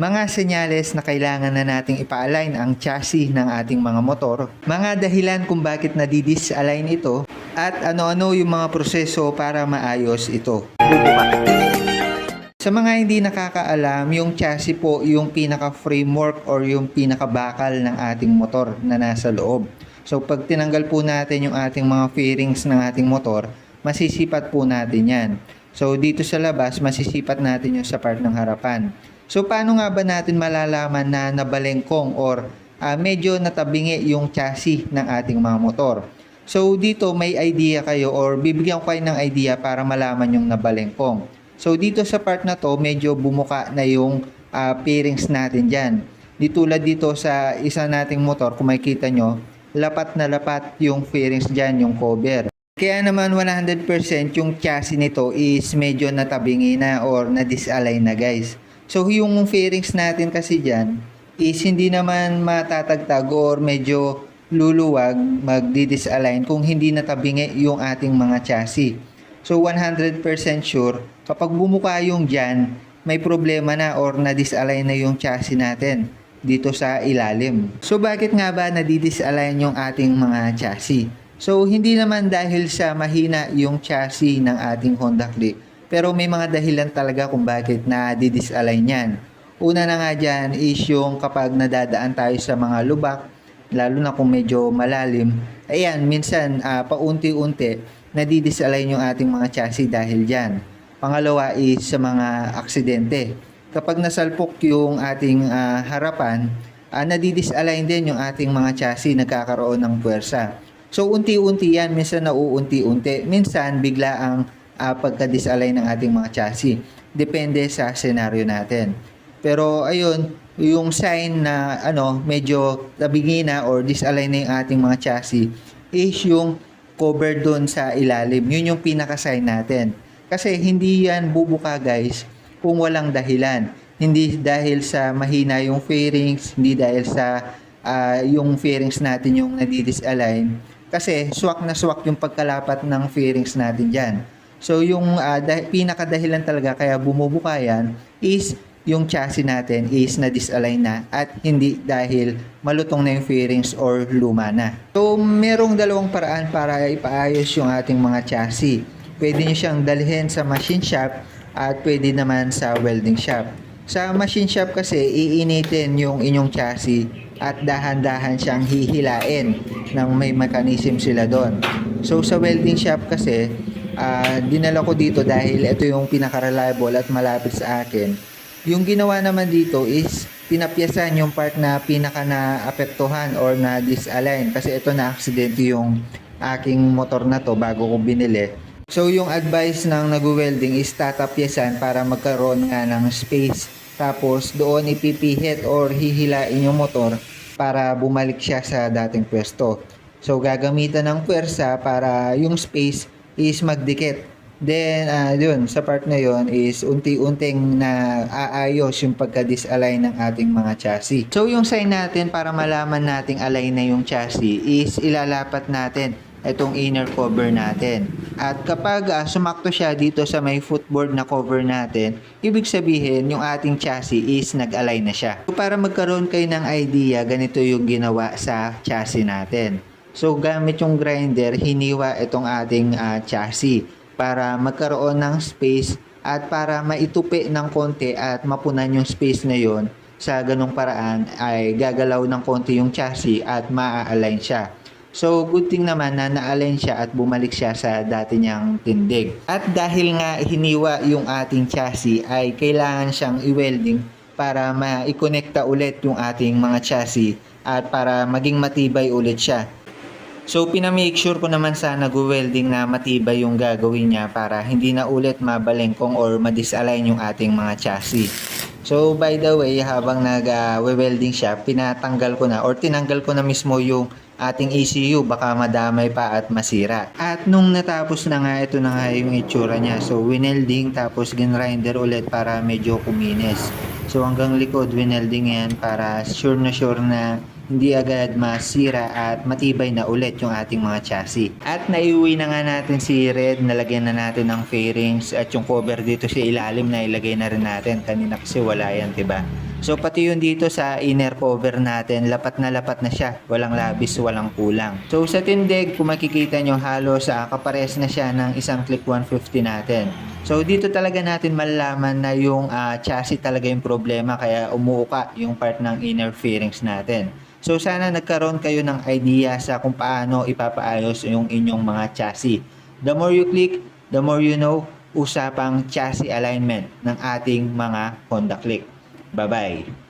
Mga senyales na kailangan na nating ipa-align ang chassis ng ating mga motor, mga dahilan kung bakit nadidisalign ito, at ano-ano yung mga proseso para maayos ito. Sa mga hindi nakakaalam, yung chassis po yung pinaka-framework or yung pinaka-bakal ng ating motor na nasa loob. So pag tinanggal po natin yung ating mga fairings ng ating motor, masisipat po natin yan. So dito sa labas, masisipat natin yung sa part ng harapan. So paano nga ba natin malalaman na nabalengkong or ah, medyo natabingi yung chassis ng ating mga motor? So dito may idea kayo or bibigyan ko kayo ng idea para malaman yung nabalengkong. So dito sa part na to, medyo bumuka na yung ah, pairings natin dyan. Di tulad dito sa isa nating motor, kung makikita nyo, lapat na lapat yung fairings dyan, yung cover. Kaya naman 100% yung chassis nito is medyo natabingi na or na-disalign na guys. So yung fairings natin kasi dyan is hindi naman matatagtag or medyo luluwag magdi-disalign kung hindi natabingi yung ating mga chassis. So 100% sure, kapag bumuka yung dyan, may problema na or na-disalign na yung chassis natin dito sa ilalim. So bakit nga ba nadi-disalign yung ating mga chassis? So hindi naman dahil sa mahina yung chassis ng ating Honda Click, pero may mga dahilan talaga kung bakit na-disalign yan. Una na nga dyan is yung kapag nadadaan tayo sa mga lubak, lalo na kung medyo malalim, ayan, minsan ah, paunti-unti, nadidisalign yung ating mga chassis dahil dyan. Pangalawa is sa mga aksidente. Kapag nasalpok yung ating ah, harapan, uh, nadidisalign din yung ating mga chassis, nagkakaroon ng puwersa. So, unti-unti yan, minsan nauunti-unti. Minsan, bigla ang ah, pagka-disalign ng ating mga chassis. Depende sa senaryo natin. Pero, ayun, yung sign na ano, medyo tabingi na or disalign na yung ating mga chassis is yung cover doon sa ilalim. Yun yung pinaka-sign natin. Kasi hindi yan bubuka guys kung walang dahilan. Hindi dahil sa mahina yung fairings, hindi dahil sa ah, yung fairings natin yung nadidisalign. Kasi swak na swak yung pagkalapat ng fairings natin dyan. So yung ah, dah- pinakadahilan talaga kaya bumubuka yan is yung chassis natin is na-disalign na at hindi dahil malutong na yung fairings or luma na. So, merong dalawang paraan para ipaayos yung ating mga chassis. Pwede nyo siyang dalhin sa machine shop at pwede naman sa welding shop. Sa machine shop kasi, iinitin yung inyong chassis at dahan-dahan siyang hihilain ng may mechanism sila doon. So, sa welding shop kasi, ah, dinala ko dito dahil ito yung pinaka-reliable at malapit sa akin. Yung ginawa naman dito is pinapyasan yung part na pinaka na-apektuhan or na-disalign kasi ito na aksidente yung aking motor na to bago ko binili. So yung advice ng nag-welding is tatapyasan para magkaroon nga ng space tapos doon ipipihit or hihilain yung motor para bumalik siya sa dating pwesto. So gagamitan ng pwersa para yung space is magdikit Then, ah yun, sa part na yun is unti-unting na aayos yung pagka-disalign ng ating mga chassis. So, yung sign natin para malaman nating align na yung chassis is ilalapat natin itong inner cover natin. At kapag ah, sumakto siya dito sa may footboard na cover natin, ibig sabihin yung ating chassis is nag-align na siya. So, para magkaroon kayo ng idea, ganito yung ginawa sa chassis natin. So, gamit yung grinder, hiniwa itong ating ah, chassis para magkaroon ng space at para maitupi ng konti at mapunan yung space na yon sa ganong paraan ay gagalaw ng konti yung chassis at maa-align siya. So, good thing naman na na-align siya at bumalik siya sa dati niyang tindig. At dahil nga hiniwa yung ating chassis ay kailangan siyang i-welding para ma-connecta ulit yung ating mga chassis at para maging matibay ulit siya. So, pinamake sure ko naman sa nag-welding na matibay yung gagawin niya para hindi na ulit mabalengkong or madisalign yung ating mga chassis. So, by the way, habang nag-welding siya, pinatanggal ko na or tinanggal ko na mismo yung ating ECU baka madamay pa at masira. At nung natapos na nga, ito na nga yung itsura niya. So, winelding tapos ginrinder ulit para medyo kuminis. So, hanggang likod, winelding yan para sure na sure na hindi agad masira at matibay na ulit yung ating mga chassis. At naiuwi na nga natin si Red, nalagyan na natin ng fairings at yung cover dito sa ilalim na ilagay na rin natin. Kanina kasi wala yan, 'di ba? So pati yun dito sa inner cover natin, lapat na lapat na siya. Walang labis, walang kulang. So sa tindig, kung makikita nyo halos sa kapares na siya ng isang click 150 natin. So dito talaga natin malalaman na yung ah, chassis talaga yung problema kaya umuuka yung part ng inner fairings natin. So sana nagkaroon kayo ng idea sa kung paano ipapaayos yung inyong mga chassis. The more you click, the more you know usapang chassis alignment ng ating mga Honda Click. Bye-bye!